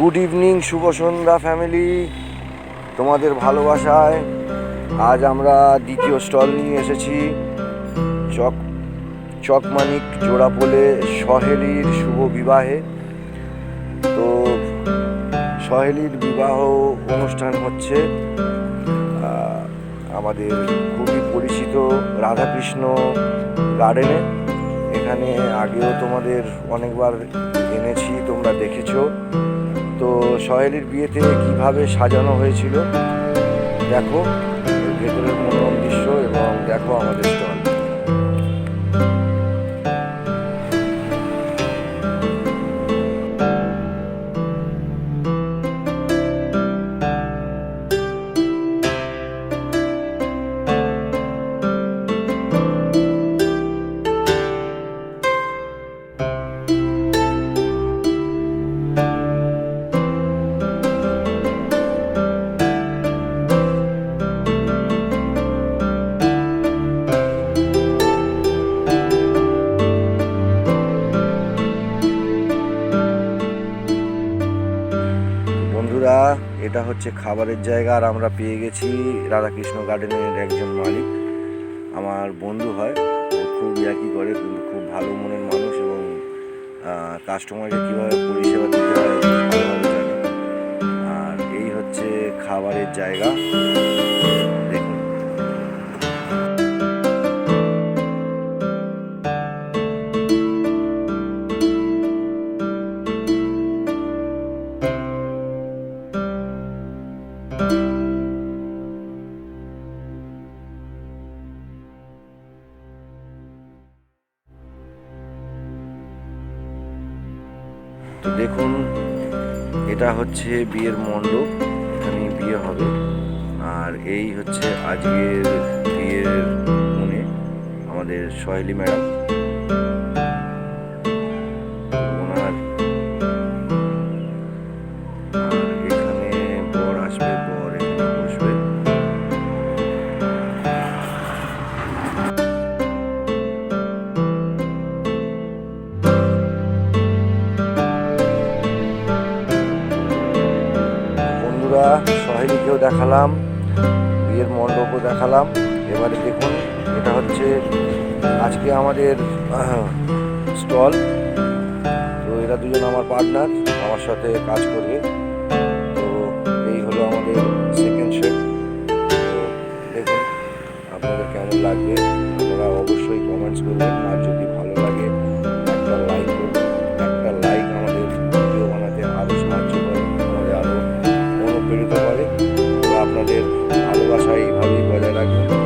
Good evening শুভ সন্ধ্যা family তোমাদের ভালোবাসায় আজ আমরা দ্বিতীয় স্টল নিয়ে এসেছি। চক, চকমানিক জোড়াপোলে সহেলির শুভ বিবাহে। তো সহেলির বিবাহ অনুষ্ঠান হচ্ছে আমাদের খুবই পরিচিত রাধাকৃষ্ণ গার্ডেনে এখানে আগেও তোমাদের অনেকবার এনেছি, তোমরা দেখেছ। তো সহেলির বিয়েতে কীভাবে সাজানো হয়েছিল? দেখো ভেতরের মনোরম দৃশ্য এবং দেখো আমাদের স্টল। বন্ধুরা, এটা হচ্ছে খাবারের জায়গা আর আমরা পেয়ে গেছি রাধাকৃষ্ণ গার্ডেনের একজন মালিক। আমার বন্ধু হয়, ও খুব ইয়াকি করে কিন্তু খুব ভালো মনের মানুষ এবং কাস্টমারকে কীভাবে পরিষেবা দিতে হয় আর এই হচ্ছে খাবারের জায়গা। তো দেখুন, এটা হচ্ছে বিয়ের মণ্ডপ এখানে বিয়ে হবে। আর এই হচ্ছে আজকের বিয়ের মনে আমাদের সহেলি ম্যাডাম। সহেলিকেও দেখালাম, বিয়ের মণ্ডপও দেখালাম। এবারে দেখুন, এটা হচ্ছে আজকে আমাদের স্টল। তো এরা দুজন আমার পার্টনার, আমার সাথে কাজ করবে তো এই হলো আমাদের সেকেন্ড শেপ তো দেখুন, আপনাদের কেমন লাগবে? আপনারা অবশ্যই কমেন্টস করবেন, আর যদি ভালো লাগে আপনাদের ভালোবাসা এইভাবেই বজায় রাখবেন